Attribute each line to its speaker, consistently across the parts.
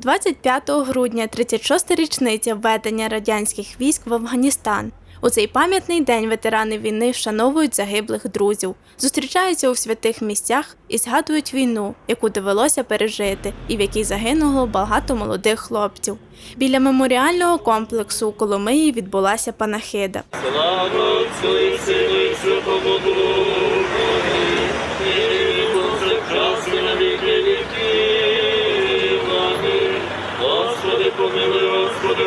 Speaker 1: 25 грудня 36-та річниця введення радянських військ в Афганістан. У цей пам'ятний день ветерани війни вшановують загиблих друзів, зустрічаються у святих місцях і згадують війну, яку довелося пережити, і в якій загинуло багато молодих хлопців. Біля меморіального комплексу у Коломиї відбулася панахида.
Speaker 2: Слава Отцю і Сину і Святому Духові,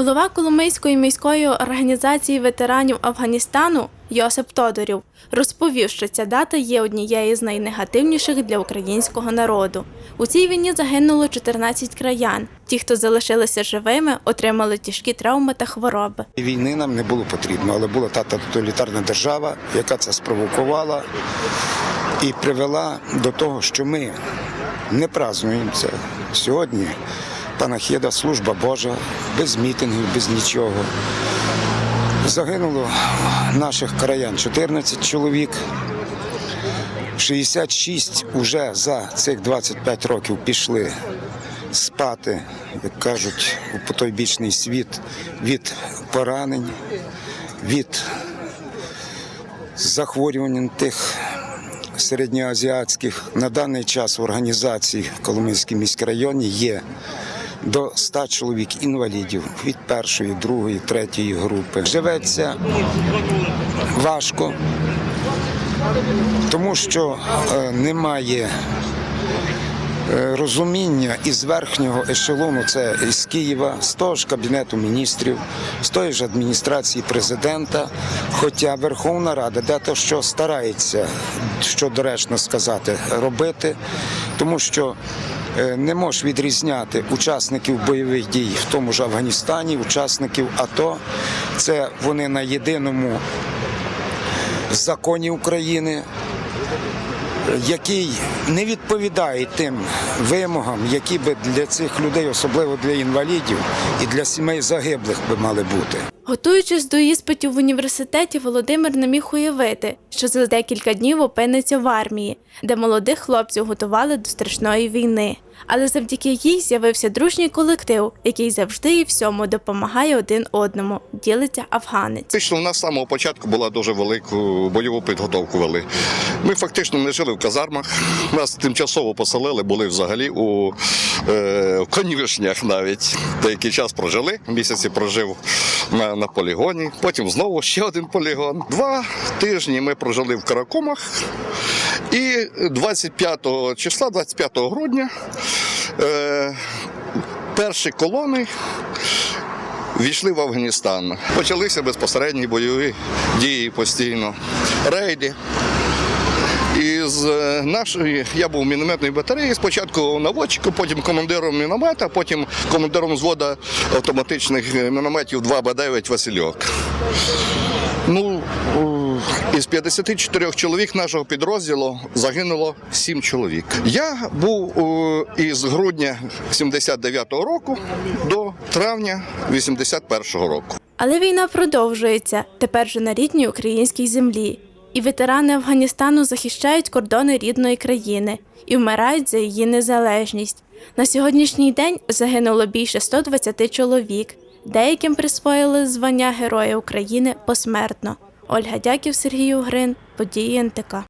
Speaker 1: Голова Коломийської міської організації ветеранів Афганістану Йосип Тодорів розповів, що ця дата є однією з найнегативніших для українського народу. У цій війні загинуло 14 краян. Ті, хто залишилися живими, отримали тяжкі травми та хвороби.
Speaker 3: Війни нам не було потрібно, але була та тоталітарна держава, яка це спровокувала і привела до того, що ми не празднуємо це сьогодні. Панахіда, служба Божа, без мітингів, без нічого. Загинуло наших краян 14 чоловік. 66 вже за цих 25 років пішли спати, як кажуть, у потойбічний світ від поранень, від захворювань тих середньоазіатських. На даний час в організації в Коломийській міськрайоні є до 100 чоловік інвалідів від першої, другої, третьої групи. Живеться важко, тому що е, немає розуміння із верхнього ешелону, це із Києва, з того ж Кабінету міністрів, з тої ж адміністрації президента. Хоча Верховна Рада дето що старається, що доречно сказати, робити, тому що е, не можеш відрізняти учасників бойових дій в тому ж Афганістані, учасників АТО. Це вони на єдиному законі України який не відповідає тим вимогам, які би для цих людей, особливо для інвалідів і для сімей загиблих, би мали бути.
Speaker 1: Готуючись до іспитів в університеті, Володимир не міг уявити, що за декілька днів опиниться в армії, де молодих хлопців готували до страшної війни. Але завдяки їй з'явився дружній колектив, який завжди і всьому допомагає один одному. Ділиться афганець.
Speaker 4: Фактично, у нас з самого початку була дуже велику бойову підготовку вели. Ми фактично не жили в казармах. Нас тимчасово поселили, були взагалі у е, конюшнях навіть. Деякий час прожили. Місяці прожив на, на полігоні. Потім знову ще один полігон. Два тижні ми прожили в Каракумах. І 25 числа, 25 грудня, е, перші колони війшли в Афганістан. Почалися безпосередні бойові дії постійно, рейди. Із е, нашої я був в мінометній батареї, спочатку наводчиком, потім командиром міномета, потім командиром взводу автоматичних мінометів 2Б9 Васильок. Ну, із 54 чоловік нашого підрозділу загинуло 7 чоловік. Я був із грудня 79-го року до травня 81-го року.
Speaker 1: Але війна продовжується тепер же на рідній українській землі. І ветерани Афганістану захищають кордони рідної країни і вмирають за її незалежність. На сьогоднішній день загинуло більше 120 чоловік. Деяким присвоїли звання Героя України посмертно. Ольга Дяків, Сергій Угрин, події НТК.